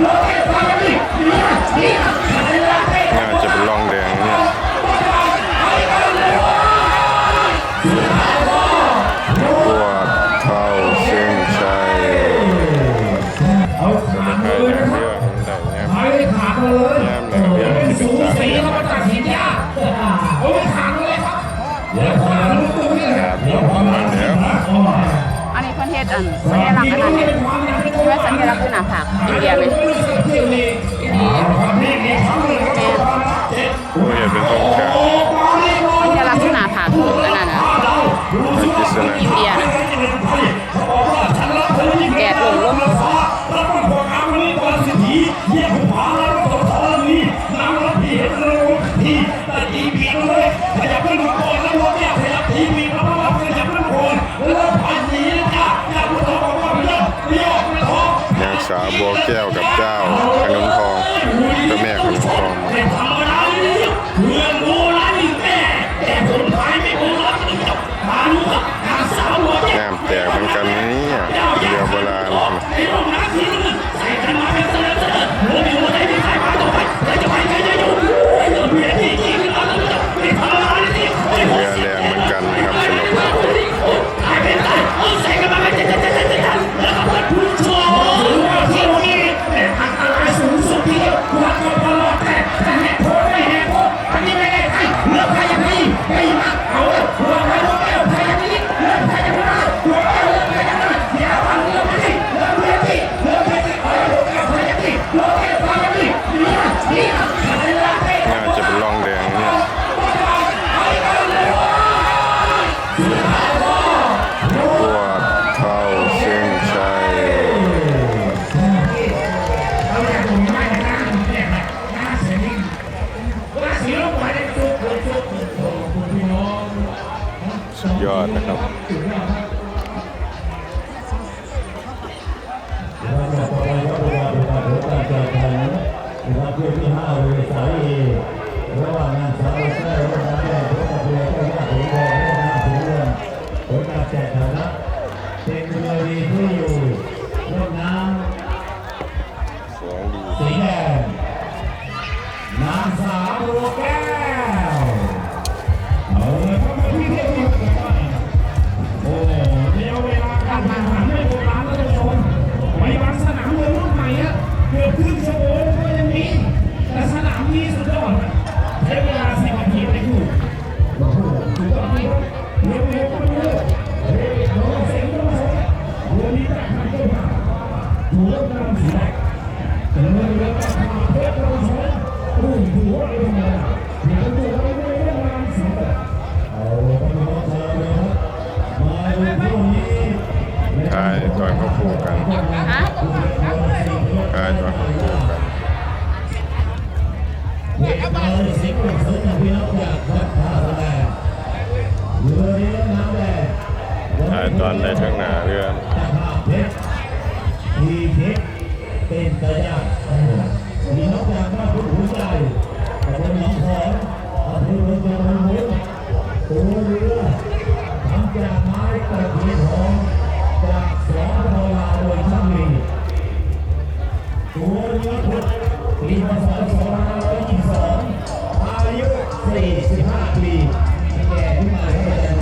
น่าจะเป็นรองแดงเนี่ยตัวเข้าเส้นชัยเอาขามาเลยนะครับไอ้ขามาเลยเป็สูสีแรันตัดสินยาโอ้ยขามเลยครับเดี๋ยวขวาลูกตุ้ยเลเดี๋ยวขวแล้ว อันนี้เพื่อนเทศอันสัญลักษณ์นนั้นเนี่ว่สัญลักษณ์หน้าผากอินเดียไหมไม่เป็นตรงแค่สัญลักษณ์อหน้าผากอันนั้นนะาบัวแก้วกับเจ้าขนม ยอดนะครับ กายตอนก็คู่าฟูกันถ่ตอนในทั้งหนาเรื่อง เป็นไนีน้องยางมากทุกหัใจขอบน้องพรอบคุณน้รน้งมุ้ตัวเรือทำจากไม้ตะเคียทองจากสองพลาโดยช่างมีตัวเรือพุทธปี2522อายุ45ปีแก่ขึ้มาแล้ว